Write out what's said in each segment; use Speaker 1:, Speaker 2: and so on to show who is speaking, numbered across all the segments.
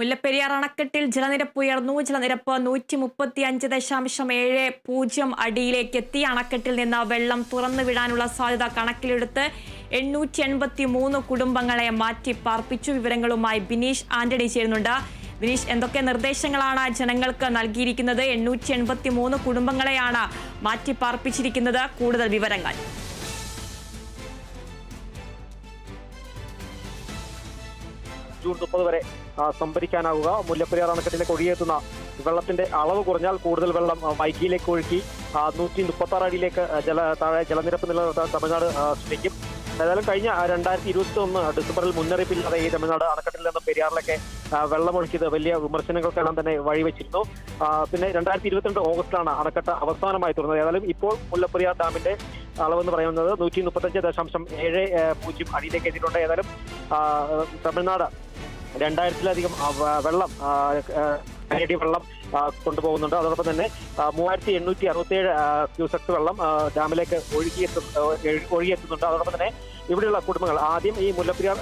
Speaker 1: മുല്ലപ്പെരിയാർ അണക്കെട്ടിൽ ജലനിരപ്പ് ഉയർന്നു. ജലനിരപ്പ് നൂറ്റി മുപ്പത്തി അഞ്ച് ദശാംശം ഏഴ് പൂജ്യം അടിയിലേക്ക് എത്തി. അണക്കെട്ടിൽ നിന്ന് വെള്ളം തുറന്നു വിടാനുള്ള സാധ്യത കണക്കിലെടുത്ത് എണ്ണൂറ്റി എൺപത്തി മൂന്ന് കുടുംബങ്ങളെ മാറ്റി പാർപ്പിച്ചു. വിവരങ്ങളുമായി ബിനീഷ് ആന്റണി ചേരുന്നുണ്ട്. ബിനീഷ് എന്തൊക്കെ നിർദ്ദേശങ്ങളാണ് ജനങ്ങൾക്ക് നൽകിയിരിക്കുന്നത്? എണ്ണൂറ്റി എൺപത്തി മൂന്ന് കുടുംബങ്ങളെയാണ് മാറ്റി പാർപ്പിച്ചിരിക്കുന്നത്. കൂടുതൽ വിവരങ്ങൾ.
Speaker 2: ജൂൺ മുപ്പത് വരെ സംഭരിക്കാനാവുക. മുല്ലപ്പെരിയാർ അണക്കെട്ടിലേക്ക് ഒഴുകിയെത്തുന്ന വെള്ളത്തിന്റെ അളവ് കുറഞ്ഞാൽ കൂടുതൽ വെള്ളം വൈകിയിലേക്ക് ഒഴുക്കി നൂറ്റി മുപ്പത്തി ആറ് അടിയിലേക്ക് ജല താഴെ ജലനിരപ്പ് നിലനിർത്താൻ തമിഴ്നാട് ശ്രമിക്കും. ഏതായാലും കഴിഞ്ഞ രണ്ടായിരത്തി ഇരുപത്തി ഒന്ന് ഡിസംബറിൽ മുന്നറിയിപ്പില്ലാതെ ഈ തമിഴ്നാട് അണക്കെട്ടിൽ നിന്ന് പെരിയാറിലൊക്കെ വെള്ളമൊഴുക്കിയത് വലിയ വിമർശനങ്ങൾക്കെല്ലാം തന്നെ വഴിവെച്ചിരുന്നു. പിന്നെ രണ്ടായിരത്തി ഇരുപത്തിരണ്ട് ഓഗസ്റ്റിലാണ് അണക്കെട്ട് അവസാനമായി തുറന്നത്. ഏതായാലും ഇപ്പോൾ മുല്ലപ്പെരിയാർ ഡാമിന്റെ അളവെന്ന് പറയുന്നത് നൂറ്റി മുപ്പത്തഞ്ച് ദശാംശം ഏഴ് പൂജ്യം അടിയിലേക്ക് എത്തിയിട്ടുണ്ട്. ഏതായാലും തമിഴ്നാട് രണ്ടായിരത്തിലധികം വെള്ളം ആ, വെള്ളം കൊണ്ടുപോകുന്നുണ്ട്. അതോടൊപ്പം തന്നെ മൂവായിരത്തി എണ്ണൂറ്റി അറുപത്തിയേഴ് ക്യൂസെക്സ് വെള്ളം ഡാമിലേക്ക് ഒഴുകിയെത്തും ഒഴുകിയെത്തുന്നുണ്ട്. അതോടൊപ്പം തന്നെ ഇവിടെയുള്ള കുടുംബങ്ങൾ ആദ്യം ഈ മുല്ലപ്പെരിയാർ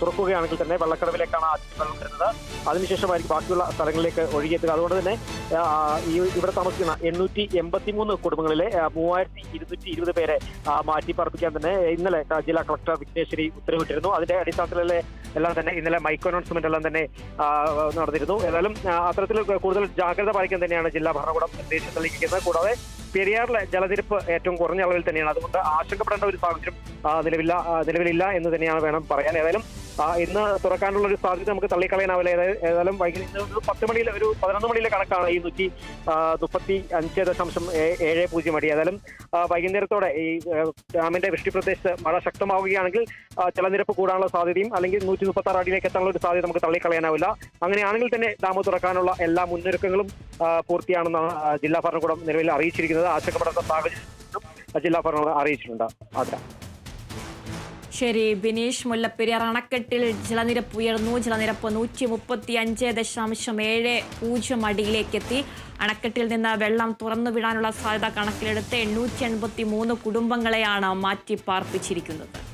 Speaker 2: തുറക്കുകയാണെങ്കിൽ തന്നെ വെള്ളക്കടവിലേക്കാണ് ആദ്യം വെള്ളം വരുന്നത്. അതിനുശേഷമായിരിക്കും ബാക്കിയുള്ള സ്ഥലങ്ങളിലേക്ക് ഒഴുകിയെത്തുക. അതുകൊണ്ട് തന്നെ ഈ ഇവിടെ താമസിക്കുന്ന എണ്ണൂറ്റി എൺപത്തി മൂന്ന് കുടുംബങ്ങളിലെ മൂവായിരത്തി ഇരുന്നൂറ്റി ഇരുപത് പേരെ മാറ്റി പാർപ്പിക്കാൻ തന്നെ ഇന്നലെ ജില്ലാ കളക്ടർ വിഘ്നേശ്വരി ഉത്തരവിട്ടിരുന്നു. അതിന്റെ അടിസ്ഥാനത്തിലെ എല്ലാം തന്നെ ഇന്നലെ മൈക്രോ അനൗൺസ്മെന്റ് എല്ലാം തന്നെ നടന്നിരുന്നു. ഏതായാലും അത്തരത്തിൽ കൂടുതൽ ജാഗ്രത പാലിക്കാൻ തന്നെയാണ് ജില്ലാ ഭരണകൂടം നിർദ്ദേശം നൽകിയിരിക്കുന്നത്. കൂടാതെ പെരിയാറിലെ ജലനിരപ്പ് ഏറ്റവും കുറഞ്ഞ അളവിൽ തന്നെയാണ്. അതുകൊണ്ട് ആശങ്കപ്പെടേണ്ട ഒരു സാഹചര്യം നിലവില്ല നിലവിലില്ല എന്ന് തന്നെയാണ് വേണം പറയാൻ. ഏതായാലും ഇന്ന് തുറക്കാനുള്ള ഒരു സാധ്യത നമുക്ക് തള്ളിക്കളയാനാവില്ല. ഏതാ- ഏതായാലും വൈകുന്നേരം ഒരു പത്ത് മണിയിൽ ഒരു പതിനൊന്ന് മണിയിലെ കണക്കാണ് ഈ നൂറ്റി മുപ്പത്തി അഞ്ച് ദശാംശം ഏഴ് പൂജ്യം അടി. ഏതായാലും വൈകുന്നേരത്തോടെ ഈ ഡാമിന്റെ വൃഷ്ടി പ്രദേശത്ത് മഴ ശക്തമാവുകയാണെങ്കിൽ ജലനിരപ്പ് കൂടാനുള്ള സാധ്യതയും അല്ലെങ്കിൽ നൂറ്റി മുപ്പത്തി ആറ് അടിയിലേക്ക് എത്താനുള്ള ഒരു സാധ്യത നമുക്ക് തള്ളിക്കളയാനാവില്ല. അങ്ങനെയാണെങ്കിൽ തന്നെ ഡാം തുറക്കാനുള്ള എല്ലാ മുന്നൊരുക്കങ്ങളും പൂർത്തിയാണെന്നാണ് ജില്ലാ ഭരണകൂടം നിലവിൽ അറിയിച്ചിരിക്കുന്നത്. ആശങ്കപ്പെടേണ്ട സാഹചര്യം ജില്ലാ ഭരണകൂടം അറിയിച്ചിട്ടുണ്ട്.
Speaker 1: ശരി ബിനീഷ് മുല്ലപ്പെരിയാർ അണക്കെട്ടിൽ ജലനിരപ്പ് ഉയർന്നു. ജലനിരപ്പ് നൂറ്റി മുപ്പത്തി അഞ്ച് ദശാംശം ഏഴ് പൂജ്യം അടിയിലേക്ക് എത്തി അണക്കെട്ടിൽ നിന്ന് വെള്ളം തുറന്നു വിടാനുള്ള സാധ്യത കണക്കിലെടുത്ത് എണ്ണൂറ്റി എൺപത്തി മൂന്ന് കുടുംബങ്ങളെയാണ് മാറ്റി പാർപ്പിച്ചിരിക്കുന്നത്